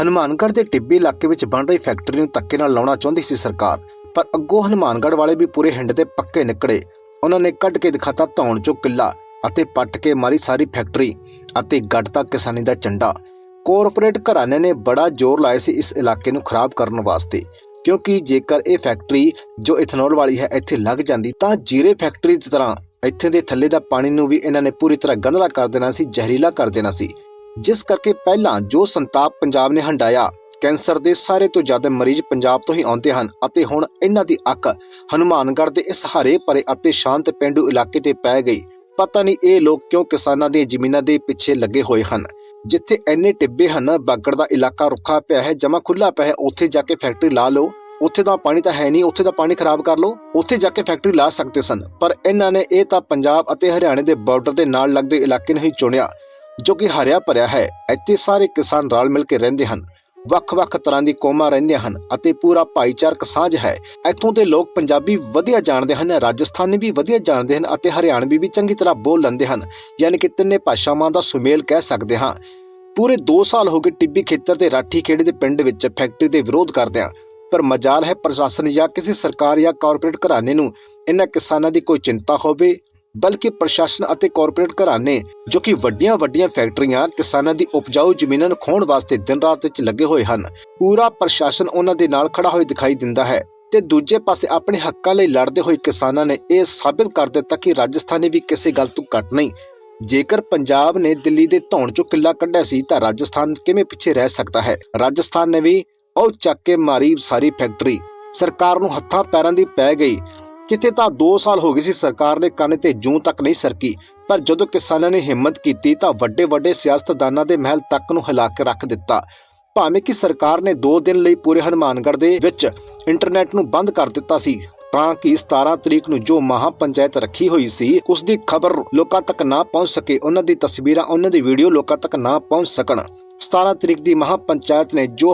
ਹਨੂਮਾਨਗੜ੍ਹ ਦੇ ਟਿੱਬੀ ਇਲਾਕੇ ਵਿੱਚ ਬਣ ਰਹੀ ਫੈਕਟਰੀ ਨੂੰ ਧੱਕੇ ਨਾਲ ਲਾਉਣਾ ਚਾਹੁੰਦੀ ਸੀ ਸਰਕਾਰ, ਪਰ ਅੱਗੋਂ ਹਨੂਮਾਨਗੜ੍ਹ ਵਾਲੇ ਵੀ ਪੂਰੇ ਹਿੰਡ ਦੇ ਪੱਕੇ ਨਿਕੜੇ ਉਹਨਾਂ ਨੇ ਕੱਢ ਕੇ ਦਿਖਾਤਾ ਧੌਣ ਚੋਂ ਕਿੱਲਾ ਅਤੇ ਪੱਟ ਕੇ ਮਾਰੀ ਸਾਰੀ ਫੈਕਟਰੀ ਅਤੇ ਗੱਡਤਾ ਕਿਸਾਨੀ ਦਾ ਝੰਡਾ। ਕਾਰਪੋਰੇਟ ਘਰਾਣੇ ਨੇ ਬੜਾ ਜ਼ੋਰ ਲਾਇਆ ਸੀ ਇਸ ਇਲਾਕੇ ਨੂੰ ਖਰਾਬ ਕਰਨ ਵਾਸਤੇ, ਕਿਉਂਕਿ ਜੇਕਰ ਇਹ ਫੈਕਟਰੀ ਜੋ ਇਥਨੋਲ ਵਾਲੀ ਹੈ ਇੱਥੇ ਲੱਗ ਜਾਂਦੀ ਤਾਂ ਜੀਰੇ ਫੈਕਟਰੀ ਦੀ ਤਰ੍ਹਾਂ ਇੱਥੇ ਦੇ ਥੱਲੇ ਦਾ ਪਾਣੀ ਨੂੰ ਵੀ ਇਹਨਾਂ ਨੇ ਪੂਰੀ ਤਰ੍ਹਾਂ ਗੰਧਲਾ ਕਰ ਦੇਣਾ ਸੀ, ਜ਼ਹਿਰੀਲਾ ਕਰ ਦੇਣਾ ਸੀ। ਜਿਸ ਕਰਕੇ ਪਹਿਲਾਂ ਜੋ ਸੰਤਾਪ ਪੰਜਾਬ ਨੇ ਹੰਡਾਇਆ, ਕੈਂਸਰ ਦੇ ਸਾਰੇ ਤੋਂ ਜ਼ਿਆਦਾ ਮਰੀਜ਼ ਪੰਜਾਬ ਤੋਂ ਹੀ ਆਉਂਦੇ ਹਨ ਅਤੇ ਹੁਣ ਇਹਨਾਂ ਦੀ ਅੱਖ ਹਨੂਮਾਨਗੜ੍ਹ ਦੇ ਇਸ ਹਰੇ ਭਰੇ ਅਤੇ ਸ਼ਾਂਤ ਪਿੰਡੂ ਇਲਾਕੇ ਤੇ ਪੈ ਗਈ। ਪਤਾ ਨਹੀਂ ਇਹ ਲੋਕ ਕਿਉਂ ਕਿਸਾਨਾਂ ਦੀਆਂ ਜ਼ਮੀਨਾਂ ਦੇ ਪਿੱਛੇ ਲੱਗੇ ਹੋਏ ਹਨ। ਜਿੱਥੇ ਐਨੇ ਟਿੱਬੇ ਹਨ, ਬਾਗੜ ਦਾ ਇਲਾਕਾ ਰੁੱਖਾ ਪਿਆ ਹੈ ਜਮਾ ਖੁੱਲਾ ਪਿਆ ਹੈ, ਉੱਥੇ ਜਾ ਕੇ ਫੈਕਟਰੀ ਲਾ ਲਓ। ਉੱਥੇ ਦਾ ਪਾਣੀ ਤਾਂ ਹੈ ਨਹੀਂ, ਉੱਥੇ ਦਾ ਪਾਣੀ ਖਰਾਬ ਕਰ ਲਓ। ਉੱਥੇ ਜਾ ਕੇ ਫੈਕਟਰੀ ਲਾ ਸਕਦੇ ਸਨ, ਪਰ ਇਹਨਾਂ ਨੇ ਇਹ ਤਾਂ ਪੰਜਾਬ ਅਤੇ ਹਰਿਆਣੇ ਦੇ ਬਾਰਡਰ ਦੇ ਨਾਲ ਲੱਗਦੇ ਇਲਾਕੇ ਨੂੰ ਹੀ ਚੁਣਿਆ। ਜੋ ਕਿ ਹਰਿਆ ਭਰਿਆ ਹੈ, ਇੱਥੇ ਸਾਰੇ ਕਿਸਾਨ ਰਲ ਮਿਲ ਕੇ ਰਹਿੰਦੇ ਹਨ। ਵੱਖ-ਵੱਖ ਤਰ੍ਹਾਂ ਦੀ ਕੌਮਾਂ ਰਹਿੰਦੀਆਂ ਹਨ ਅਤੇ ਪੂਰਾ ਭਾਈਚਾਰਕ ਸਾਂਝ ਹੈ। ਇੱਥੋਂ ਦੇ ਲੋਕ ਪੰਜਾਬੀ ਵਧੀਆ ਜਾਣਦੇ ਹਨ, ਰਾਜਸਥਾਨੀ ਵੀ ਵਧੀਆ ਜਾਣਦੇ ਹਨ ਅਤੇ ਹਰਿਆਣਵੀ ਵੀ ਚੰਗੀ ਤਰ੍ਹਾਂ ਬੋਲ ਲੈਂਦੇ ਹਨ। ਯਾਨੀ ਕਿ ਤਿੰਨੇ ਭਾਸ਼ਾਵਾਂ ਦਾ ਸੁਮੇਲ ਕਹਿ ਸਕਦੇ ਹਾਂ। ਪੂਰੇ 2 ਸਾਲ ਹੋ ਗਏ ਟਿੱਬੀ ਖੇਤਰ ਦੇ ਰਾਠੀ ਖੇੜੇ ਦੇ ਪਿੰਡ ਵਿੱਚ ਫੈਕਟਰੀ ਦੇ ਵਿਰੋਧ ਕਰਦਿਆਂ, ਪਰ ਮਜਾਲ ਹੈ ਪ੍ਰਸ਼ਾਸਨ ਜਾਂ ਕਿਸੇ ਸਰਕਾਰ ਜਾਂ ਕਾਰਪੋਰੇਟ ਘਰਾਣੇ ਨੂੰ ਇਹਨਾਂ ਕਿਸਾਨਾਂ ਦੀ ਕੋਈ ਚਿੰਤਾ ਹੋਵੇ। ਬਲਕਿ ਪ੍ਰਸ਼ਾਸਨ ਅਤੇ ਕਾਰਪੋਰੇਟ ਘਰਾਣੇ ਜੋ ਕਿ ਵੱਡੀਆਂ ਵੱਡੀਆਂ ਫੈਕਟਰੀਆਂ, ਕਿਸਾਨਾਂ ਦੀ ਉਪਜਾਊ ਜ਼ਮੀਨਾਂ ਨੂੰ ਖੋਹਣ ਵਾਸਤੇ ਦਿਨ ਰਾਤ ਵਿੱਚ ਲੱਗੇ ਹੋਏ ਹਨ, ਪੂਰਾ ਪ੍ਰਸ਼ਾਸਨ ਉਹਨਾਂ ਦੇ ਨਾਲ ਖੜਾ ਹੋਇਆ ਦਿਖਾਈ ਦਿੰਦਾ ਹੈ। ਤੇ ਦੂਜੇ ਪਾਸੇ ਆਪਣੇ ਹੱਕਾਂ ਲਈ ਲੜਦੇ ਹੋਏ ਕਿਸਾਨਾਂ ਨੇ ਇਹ ਸਾਬਿਤ ਕਰ ਦਿੱਤਾ ਕਿ ਰਾਜਸਥਾਨੀ ਵੀ ਕਿਸੇ ਗੱਲ ਤੋਂ ਘੱਟ ਨਹੀਂ। ਜੇਕਰ ਪੰਜਾਬ ਨੇ ਦਿੱਲੀ ਦੇ ਧੌਣ ਚੋਂ ਕਿੱਲਾ ਕੱਢਿਆ ਸੀ, ਤਾਂ ਰਾਜਸਥਾਨ ਕਿਵੇਂ ਪਿੱਛੇ ਰਹਿ ਸਕਦਾ ਹੈ? ਰਾਜਸਥਾਨ ਨੇ ਵੀ ਉਹ ਚੱਕ ਕੇ ਮਾਰੀ ਸਾਰੀ ਫੈਕਟਰੀ। ਸਰਕਾਰ ਨੂੰ ਹੱਥਾਂ ਪੈਰਾਂ ਦੀ ਪੈ ਗਈ। ਕਿਤੇ ਤਾਂ 2 ਸਾਲ ਹੋ ਗਏ ਸੀ ਸਰਕਾਰ ਦੇ ਕੰਨ ਤੇ ਜੂੰ ਤੱਕ ਨਹੀਂ ਸਰਕੀ, ਪਰ ਜਦੋਂ ਕਿਸਾਨਾਂ ਨੇ ਹਿੰਮਤ ਕੀਤੀ ਤਾਂ ਵੱਡੇ ਵੱਡੇ ਸਿਆਸਤਦਾਨਾਂ ਦੇ ਮਹਿਲ ਤੱਕ ਨੂੰ ਹਿਲਾ ਕੇ ਰੱਖ ਦਿੱਤਾ। ਭਾਵੇਂ ਕਿ ਸਰਕਾਰ ਨੇ 2 ਦਿਨ ਲਈ ਪੂਰੇ ਹਨੂਮਾਨਗੜ੍ਹ ਦੇ ਵਿੱਚ ਇੰਟਰਨੈਟ ਨੂੰ ਬੰਦ ਕਰ ਦਿੱਤਾ ਸੀ, ਤਾਂ ਕਿ 17 ਤਰੀਕ ਨੂੰ ਜੋ ਮਹਾ ਪੰਚਾਇਤ ਰੱਖੀ ਹੋਈ ਸੀ, ਉਸ ਦੀ ਖਬਰ ਲੋਕਾਂ ਤੱਕ ਨਾ ਪਹੁੰਚ ਸਕੇ, ਉਹਨਾਂ ਦੀ ਤਸਵੀਰਾਂ, ਉਹਨਾਂ ਦੀ ਵੀਡੀਓ ਲੋਕਾਂ ਤੱਕ ਨਾ ਪਹੁੰਚ ਸਕਣ। 17 ਤਰੀਕ ਦੀ ਮਹਾ ਪੰਚਾਇਤ ਨੇ ਜੋ